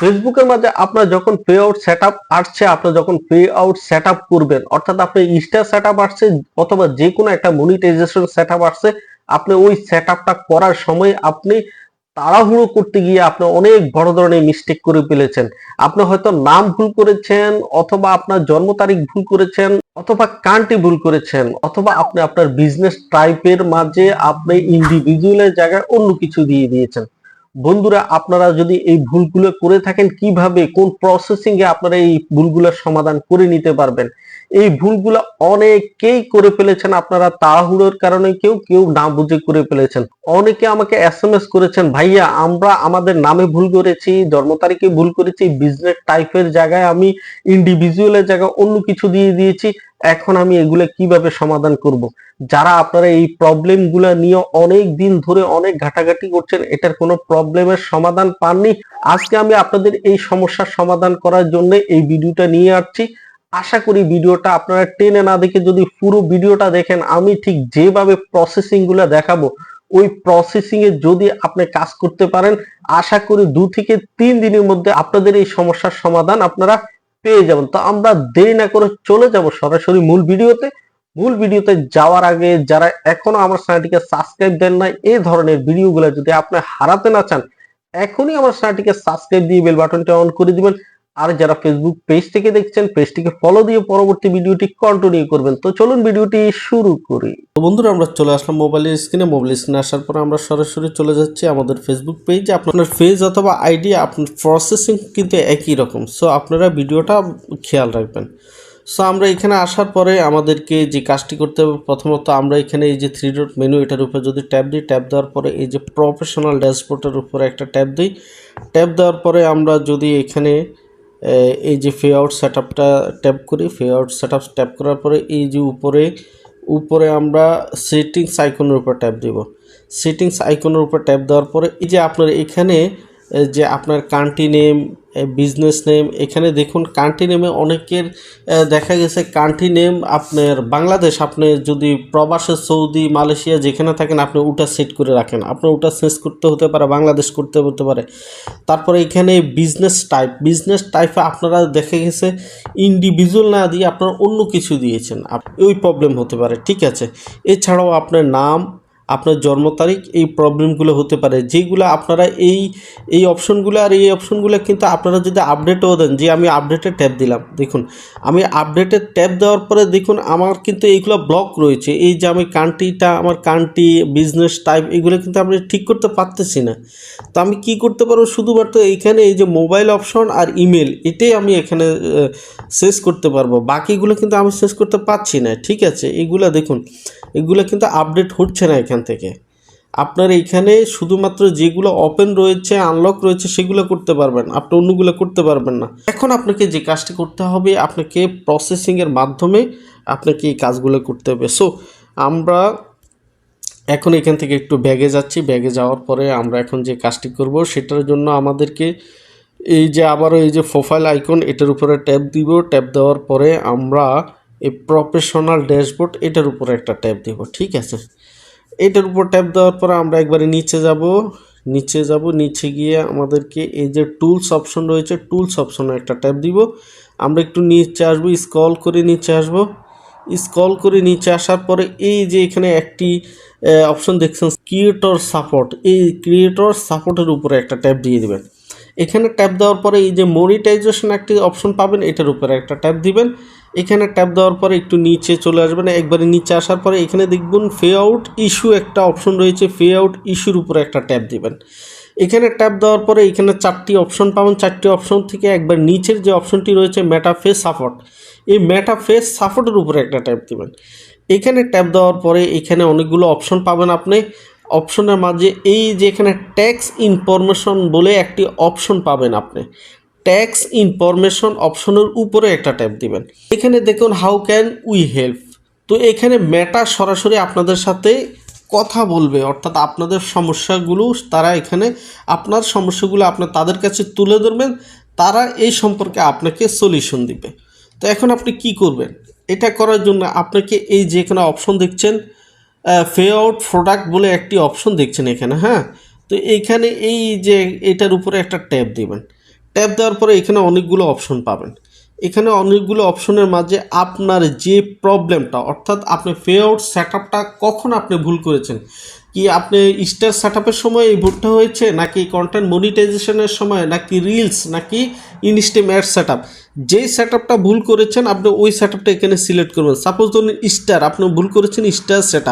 ফেসবুকের মাঝে আপনার যখন পে আউট সেট আপ আসছে আপনার যখন পে আউট সেট আপ করবেন, অর্থাৎ আপনি স্টার সেট আপ আসছে অথবা যে কোনো একটা মনিটাইজেশন সেট আপ আসছে, আপনি ওই সেট আপটা করার সময় আপনি তাড়াহুড়ো করতে গিয়ে আপনি অনেক বড় ধরনের মিস্টেক করে ফেলেছেন। আপনি হয়তো নাম ভুল করেছেন অথবা আপনার জন্ম তারিখ ভুল করেছেন অথবা কান্ট্রি ভুল করেছেন অথবা আপনি আপনার বিজনেস টাইপের মাঝে আপনি ইন্ডিভিজুয়ালের জায়গায় অন্য কিছু দিয়ে দিয়েছেন। বন্ধুরা, আপনারা যদি এই ভুলগুলো করে থাকেন, কীভাবে, কোন প্রসেসিং এ আপনারা এই ভুলগুলোর সমাধান করে নিতে পারবেন? এই ভুলগুলো অনেকেই করে ফেলেছেন। আপনারা তাড়াহুড়োর কারণে কেউ কেউ না বুঝে করে ফেলেছেন। অনেকে আমাকে এস এম এস করেছেন, ভাইয়া, আমরা আমাদের নামে ভুল করেছি, জন্ম তারিখে ভুল করেছি বিজনেস টাইপের জায়গায় আমি ইন্ডিভিজুয়ালের জায়গায় অন্য কিছু দিয়ে দিয়েছি, এখন আমি এগুলো কীভাবে সমাধান করব? যারা আপনারা এই প্রবলেমগুলা নিয়ে অনেক দিন ধরে অনেক ঘাটাঘাটি করছেন, এটার কোনো প্রবলেমের সমাধান পাননি। আজকে আমি আপনাদের এই সমস্যার সমাধান করার জন্য এই ভিডিওটা নিয়ে আসছি। আশা করি ভিডিওটা আপনারা টেনে না দেখে যদি পুরো ভিডিওটা দেখেন, আমি ঠিক যেভাবে প্রসেসিংগুলা দেখাবো, ওই প্রসেসিং এ যদি আপনি কাজ করতে পারেন, আশা করি দু থেকে তিন দিনের মধ্যে আপনাদের এই সমস্যার সমাধান আপনারা পেয়ে যাবেন। তো আমরা দেরি না করে চলে যাব সরাসরি মূল ভিডিওতে। মূল ভিডিওতে যাওয়ার আগে যারা এখনও আমার চ্যানেলটিকে সাবস্ক্রাইব দেন নাই, এই ধরনের ভিডিওগুলো যদি আপনি হারাতে না চান, এখনই আমার চ্যানেলটিকে সাবস্ক্রাইব দিয়ে বেল বাটনটা অন করে দিবেন। আর যারা ফেসবুক পেজ থেকে দেখছেন পেজটিকে ফলো দিয়ে পরবর্তী ভিডিওটি কন্টিনিউ করবেন। তো চলুন ভিডিওটি শুরু করি। তো বন্ধুরা, আমরা চলে আসলাম মোবাইলের স্ক্রিনে মোবাইল স্ক্রিনে আসার পর আমরা সরাসরি চলে যাচ্ছি আমাদের ফেসবুক পেজে আপনার পেজ অথবা আইডি আপনার প্রসেসিং কিন্তু একই রকম। সো আপনারা ভিডিওটা খেয়াল রাখবেন। সো আমরা এখানে আসার পরে আমাদেরকে যে কাজটি করতে হবে, প্রথমত আমরা এখানে এই যে থ্রি ডট মেনু এটার উপরে যদি ট্যাপ দিই ট্যাপ দেওয়ার পরে এই যে প্রফেশনাল ড্যাশবোর্ডের উপরে একটা ট্যাপ দিই। ট্যাপ দেওয়ার পরে আমরা যদি এখানে এই যে ফে আউট সেট আপটা ট্যাপ করি ফে আউট সেট আপ ট্যাপ করার পরে এই যে উপরে উপরে আমরা সেটিংস আইকনের উপর ট্যাপ দিব। সেটিংস আইকনের উপর ট্যাপ দেওয়ার পরে এই যে আপনার এখানে যে আপনার কান্ট্রি নেম বিজনেস নেম এখানে দেখুন কান্ট্রি নেমে অনেকের দেখা গেছে কান্ট্রি নেম আপনার বাংলাদেশ, আপনি যদি প্রবাসে সৌদি, মালয়েশিয়া যেখানে থাকেন, আপনি ওটা সেট করে রাখেন। আপনার ওটা চেঞ্জ করতে হতে পারে, বাংলাদেশ করতে হতে পারে। তারপরে এখানে বিজনেস টাইপ বিজনেস টাইপে আপনারা দেখা গেছে ইন্ডিভিজুয়াল না দিয়ে আপনারা অন্য কিছু দিয়েছেন। ওই প্রবলেম হতে পারে, ঠিক আছে? এছাড়াও আপনার নাম আপনার জন্ম তারিখ এই প্রবলেমগুলো হতে পারে। যেগুলো আপনারা এই এই অপশনগুলো আর এই অপশনগুলো কিন্তু আপনারা যদি আপডেটও দেন, যে আমি আপডেটে ট্যাপ দিলাম, দেখুন, আমি আপডেটে ট্যাপ দেওয়ার পরে দেখুন, আমার কিন্তু এইগুলো ব্লক রয়েছে। এই যে আমি কান্ট্রিটা আমার কান্ট্রি বিজনেস টাইপ এগুলো কিন্তু আমি ঠিক করতে পারতেছি না। তো আমি কি করতে পারব? শুধুমাত্র এইখানে এই যে মোবাইল অপশন আর ইমেল এটাই আমি এখানে শেষ করতে পারব। বাকিগুলো কিন্তু আমি শেষ করতে পারছি না। ঠিক আছে, এগুলো দেখুন, এগুলো কিন্তু আপডেট হচ্ছে না এখান থেকে। আপনার এইখানে শুধুমাত্র যেগুলো ওপেন রয়েছে আনলক রয়েছে, সেগুলো করতে পারবেন। আপনি অন্যগুলো করতে পারবেন না। এখন আপনাকে যে কাজটি করতে হবে, আপনাকে প্রসেসিংয়ের মাধ্যমে আপনাকে এই কাজগুলো করতে হবে। সো আমরা এখন এখান থেকে একটু ব্যাগে যাচ্ছি। ব্যাগে যাওয়ার পরে আমরা এখন যে কাজটি করব, সেটার জন্য আমাদেরকে এই যে আবারও এই যে প্রোফাইল আইকন এটার উপরে ট্যাপ দিব। ট্যাপ দেওয়ার পরে আমরা এই প্রফেশনাল ড্যাশবোর্ড এটার উপরে একটা ট্যাপ দিব। ঠিক আছে? এটার উপর ট্যাপ দেওয়ার পরে আমরা একবারে নিচে যাব। নিচে যাব, নিচে গিয়ে আমাদেরকে এই যে টুলস অপশন রয়েছে, টুলস অপশনে একটা ট্যাপ দিব। আমরা একটু নিচে আসব, স্ক্রল করে নিচে আসব। স্ক্রল করে নিচে আসার পরে এই যে এখানে একটি অপশন দেখছেন, ক্রিয়েটর সাপোর্ট। এই ক্রিয়েটর সাপোর্টের উপরে একটা ট্যাপ দিয়ে দেবেন। এখানে ট্যাপ দেওয়ার পরে এই যে মনিটাইজেশন একটি অপশন পাবেন, এটার উপরে একটা ট্যাপ দিবেন। এখানে ট্যাপ দেওয়ার পরে একটু নিচে চলে আসবেন একবারে নিচে আসার পরে এখানে দেখবেন ফে আউট ইস্যু একটা অপশন রয়েছে ফে আউট ইস্যুর উপরে একটা ট্যাপ দিবেন। এখানে ট্যাপ দেওয়ার পরে এখানে চারটি অপশন পাবেন, চারটি অপশন থেকে একবার নিচের যে অপশনটি রয়েছে মেটা ফেস সাপোর্ট এই মেটা ফেস সাপোর্টের উপরে একটা ট্যাপ দিবেন। এখানে ট্যাপ দেওয়ার পরে এখানে অনেকগুলো অপশন পাবেন আপনি। অপশনের মাঝে এই যে এখানে ট্যাক্স ইনফরমেশন বলে একটি অপশন পাবেন আপনি। ট্যাক্স ইনফরমেশন অপশনের উপরে একটা ট্যাপ দিবেন। এখানে দেখুন হাউ ক্যান উই হেল্প তো এখানে মেটা সরাসরি আপনাদের সাথে কথা বলবে, অর্থাৎ আপনাদের সমস্যাগুলো তারা এখানে, আপনার সমস্যাগুলো আপনার তাদের কাছে তুলে ধরবেন, তারা এই সম্পর্কে আপনাকে সলিউশন দিবে। তো এখন আপনি কি করবেন? এটা করার জন্য আপনাকে এই যে এখানে অপশন দেখছেন ফে আউট প্রোডাক্ট বলে একটি অপশন দেখছেন এখানে হ্যাঁ? তো এইখানে এই যে এটার উপরে একটা ট্যাপ দিবেন। ট্যাপ দেওয়ার পরে এখানে অনেকগুলো অপশন পাবেন। এখানে অনেকগুলো অপশনের মাঝে আপনার যে প্রবলেমটা অর্থাৎ আপনি আউট সেট কখন আপনি ভুল করেছেন? কি আপনি স্টার সেট আপের সময় এই ভুলটা হয়েছে, নাকি কন্টেন্ট মনিটাইজেশনের সময়, নাকি রিলস নাকি ইনস্টেম অ্যাড সেট আপ যেই সেট আপটা ভুল করেছেন, আপনি ওই সেট আপটা এখানে সিলেক্ট করবেন। সাপোজ ধরুন স্টার আপনি ভুল করেছেন স্টার সেট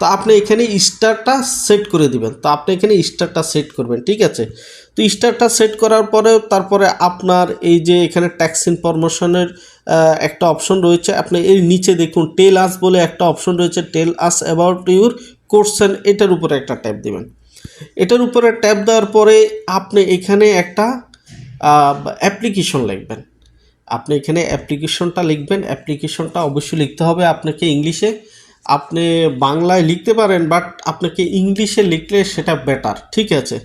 তো আপনি এখানে স্টারটা সেট করে দিবেন। তো আপনি এখানে স্টারটা সেট করবেন, ঠিক আছে? তো স্টারটা সেট করার পরে তারপরে আপনার এই যে এখানে ট্যাক্স ইনফরমেশনের একটা অপশন রয়েছে। আপনি এর নিচে দেখুন টেল আস বলে একটা অপশন রয়েছে টেল আস অ্যাবাউট ইউর কোর্সেন এটার উপরে একটা ট্যাপ দিবেন। এটার উপরে ট্যাপ দেওয়ার পরে আপনি এখানে একটা অ্যাপ্লিকেশন লিখবেন। আপনি এখানে অ্যাপ্লিকেশনটা লিখবেন। অ্যাপ্লিকেশনটা অবশ্যই লিখতে হবে আপনাকে ইংলিশে আপনি বাংলায় লিখতে পারেন বাট আপনাকে ইংলিশে লিখলে সেটা বেটার ঠিক আছে?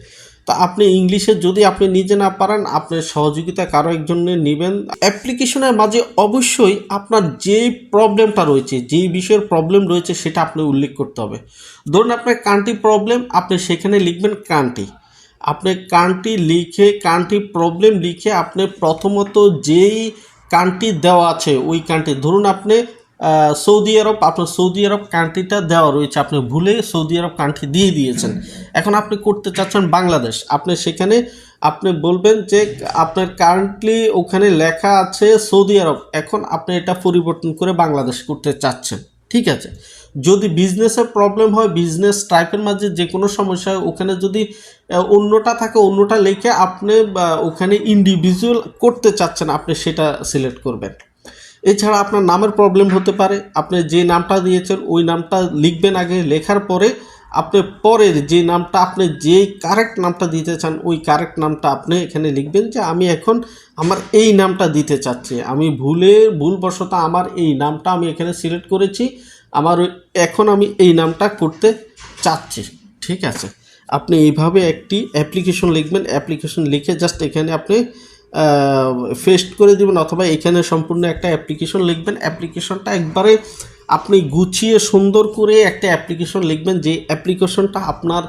তা আপনি ইংলিশে যদি আপনি নিজে না পারেন, আপনি সহযোগিতা কারও একজনের নেবেন। অ্যাপ্লিকেশনের মাঝে অবশ্যই আপনার যে প্রবলেমটা রয়েছে যেই বিষয়ের প্রবলেম রয়েছে, সেটা আপনি উল্লেখ করতে হবে। ধরুন আপনার কান্ট্রি প্রবলেম আপনি সেখানে লিখবেন কান্ট্রি আপনি কান্ট্রি লিখে কান্ট্রি প্রবলেম লিখে আপনি প্রথমত যেই কান্ট্রি দেওয়া আছে, ওই কান্ট্রি ধরুন আপনি সৌদি আরব, আপনার সৌদি আরব কান্ট্রিটা দেওয়া রয়েছে, আপনি ভুলে সৌদি আরব কান্ট্রি দিয়ে দিয়েছেন। এখন আপনি করতে চাচ্ছেন বাংলাদেশ। আপনি সেখানে, আপনি বলবেন যে আপনার কারেন্টলি ওখানে লেখা আছে সৌদি আরব। এখন আপনি এটা পরিবর্তন করে বাংলাদেশ করতে চাচ্ছেন। ঠিক আছে? যদি বিজনেসের প্রবলেম হয় বিজনেস টাইপের মাঝে যে কোনো সমস্যা, ওখানে যদি অন্যটা থাকে, অন্যটা লিখে আপনি ওখানে ইন্ডিভিজুয়াল করতে চাচ্ছেন, আপনি সেটা সিলেক্ট করবেন। এছাড়া আপনার নামের প্রবলেম হতে পারে। আপনি যে নামটা দিয়েছেন, ওই নামটা লিখবেন আগে। লেখার পরে আপনি পরের যে নামটা, আপনি যে কারেক্ট নামটা দিতে চান, ওই কারেক্ট নামটা আপনি এখানে লিখবেন যে, আমি এখন আমার এই নামটা দিতে চাচ্ছি। আমি ভুলে, ভুলবশত আমার এই নামটা আমি এখানে সিলেক্ট করেছি। আমার এখন আমি এই নামটা করতে চাচ্ছি। ঠিক আছে? আপনি এইভাবে একটি অ্যাপ্লিকেশন লিখবেন। অ্যাপ্লিকেশন লিখে জাস্ট এখানে আপনি ফেস্ট করে দিবেন অথবা এখানে সম্পূর্ণ একটা অ্যাপ্লিকেশন লিখবেন। অ্যাপ্লিকেশনটা একবারে আপনি গুছিয়ে সুন্দর করে একটা অ্যাপ্লিকেশন লিখবেন যে অ্যাপ্লিকেশনটা আপনার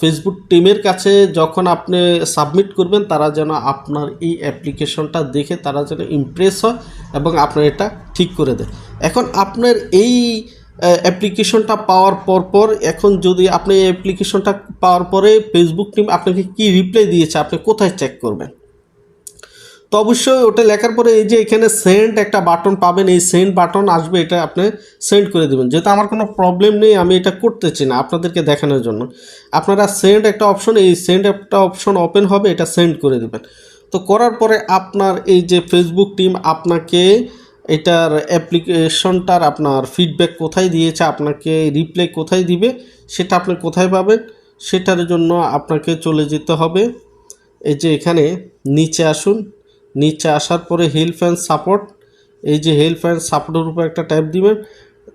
ফেসবুক টিমের কাছে যখন আপনি সাবমিট করবেন, তারা যেন আপনার এই অ্যাপ্লিকেশনটা দেখে, তারা যেন ইমপ্রেস হয় এবং আপনার এটা ঠিক করে দেয়। এখন আপনার এই অ্যাপ্লিকেশনটা পাওয়ার পর পর এখন যদি আপনি অ্যাপ্লিকেশনটা পাওয়ার পরে ফেসবুক টিম আপনাকে কি রিপ্লাই দিয়েছে, আপনি কোথায় চেক করবেন? তো অবশ্যই ওটা লেখার পরে এই যে এখানে সেন্ড একটা বাটন পাবেন, এই সেন্ড বাটন আসবে, এটা আপনি সেন্ড করে দেবেন। যেহেতু আমার কোনো প্রবলেম নেই, আমি এটা করতেছি না আপনাদেরকে দেখানোর জন্য। আপনারা সেন্ড একটা অপশন এই সেন্ড একটা অপশন ওপেন হবে, এটা সেন্ড করে দেবেন। তো করার পরে আপনার এই যে ফেসবুক টিম আপনাকে এটার অ্যাপ্লিকেশনটার আপনার ফিডব্যাক কোথায় দিয়েছে, আপনাকে রিপ্লাই কোথায় দিবে, সেটা আপনি কোথায় পাবেন, সেটার জন্য আপনাকে চলে যেতে হবে। এই যে এখানে নিচে আসুন। নিচে আসার পরে হেল্প অ্যান্ড সাপোর্ট এই যে হেল্প অ্যান্ড সাপোর্টের উপর একটা ট্যাপ দিবেন,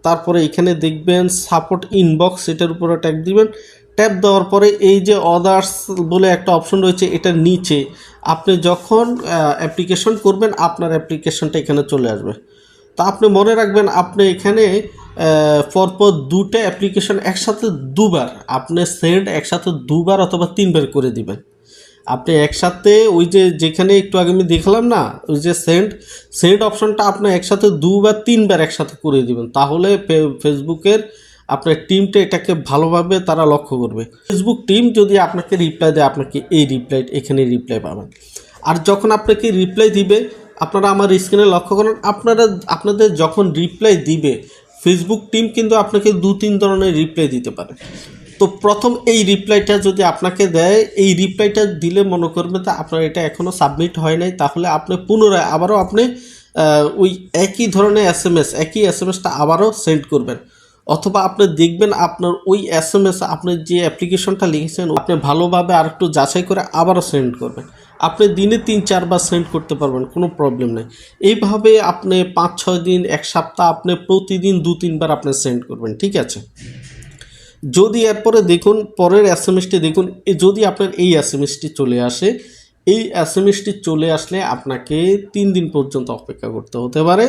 তারপরে এখানে দেখবেন সাপোর্ট ইনবক্স এটার উপরে ট্যাপ দিবেন ট্যাপ দেওয়ার পরে এই যে অদার্স বলে একটা অপশন রয়েছে এটার নিচে। আপনি যখন অ্যাপ্লিকেশন করবেন, আপনার অ্যাপ্লিকেশনটা এখানে চলে আসবে। তা আপনি মনে রাখবেন, আপনি এখানে পরপর দুটো অ্যাপ্লিকেশন একসাথে দুবার, আপনি সেন্ড একসাথে দুবার অথবা তিনবার করে দিবেন। আপনি একসাথে ওই যে যেখানে একটু আগে আমি দেখলাম না, ওই যে সেন্ড সেন্ড অপশনটা আপনি একসাথে দুবার তিনবার একসাথে করে দিবেন। তাহলে ফেসবুকের আপনার টিমটা এটাকে ভালোভাবে তারা লক্ষ্য করবে। ফেসবুক টিম যদি আপনাকে রিপ্লাই দেয়, আপনাকে এই রিপ্লাই এখানে রিপ্লাই পাবেন। আর যখন আপনাকে রিপ্লাই দিবে, আপনারা আমার স্ক্রিনে লক্ষ্য করেন, আপনারা, আপনাদের যখন রিপ্লাই দিবে ফেসবুক টিম কিন্তু আপনাকে দু তিন ধরনের রিপ্লাই দিতে পারে। তো প্রথম এই রিপ্লাইটা যদি আপনাকে দেয়, এই রিপ্লাইটা দিলে মনে করবেন যে আপনার এটা এখনও সাবমিট হয় নাই। তাহলে আপনি পুনরায় আবারও আপনি ওই একই ধরনের এস এম এস একই এস এম এসটা আবারও সেন্ড করবেন। অথবা আপনি দেখবেন আপনার ওই এস এম এস আপনি যে অ্যাপ্লিকেশনটা লিখেছেন, আপনি ভালোভাবে আর একটু যাচাই করে আবারও সেন্ড করবেন। আপনি দিনে তিন, চারবার সেন্ড করতে পারবেন, কোনো প্রবলেম নেই। এইভাবে আপনি পাঁচ, ছয় দিন, এক সপ্তাহ আপনি প্রতিদিন দু, তিনবার আপনি সেন্ড করবেন, ঠিক আছে? যদি এরপরে দেখুন, পরের এস এম এসটি দেখুন যদি আপনার এই এস এম এসটি চলে আসে, এই এস এম এসটি চলে আসলে আপনাকে তিন দিন পর্যন্ত অপেক্ষা করতে হতে পারে।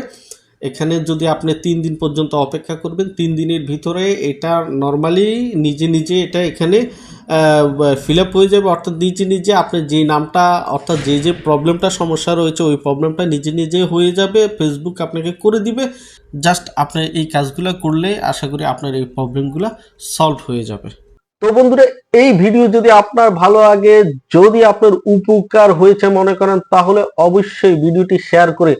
এখানে যদি আপনি তিন দিন পর্যন্ত অপেক্ষা করবেন, তিন দিনের ভিতরে এটা নর্মালি নিজে নিজে এটা এখানে ফিল আপ হয়ে যাবে। অর্থাৎ নিজে নিজে আপনি যে নামটা, অর্থাৎ যে যে প্রবলেমটা সমস্যা রয়েছে, ওই প্রবলেমটা নিজে নিজে হয়ে যাবে। ফেসবুক আপনাকে করে দিবে। জাস্ট আপনি এই কাজগুলো করলে আশা করি আপনার এই প্রবলেমগুলো সলভ হয়ে যাবে। তো বন্ধুরা, এই ভিডিও যদি আপনার ভালো লাগে, যদি আপনার উপকার হয়েছে মনে করেন, তাহলে অবশ্যই ভিডিওটি শেয়ার করে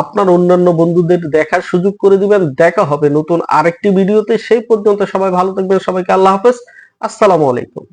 আপনার অন্যান্য বন্ধুদের দেখার সুযোগ করে দিবেন। দেখা হবে নতুন আরেকটি ভিডিওতে। সেই পর্যন্ত সবাই ভালো থাকবেন। সবাইকে আল্লাহ হাফেজ। আসসালামু আলাইকুম।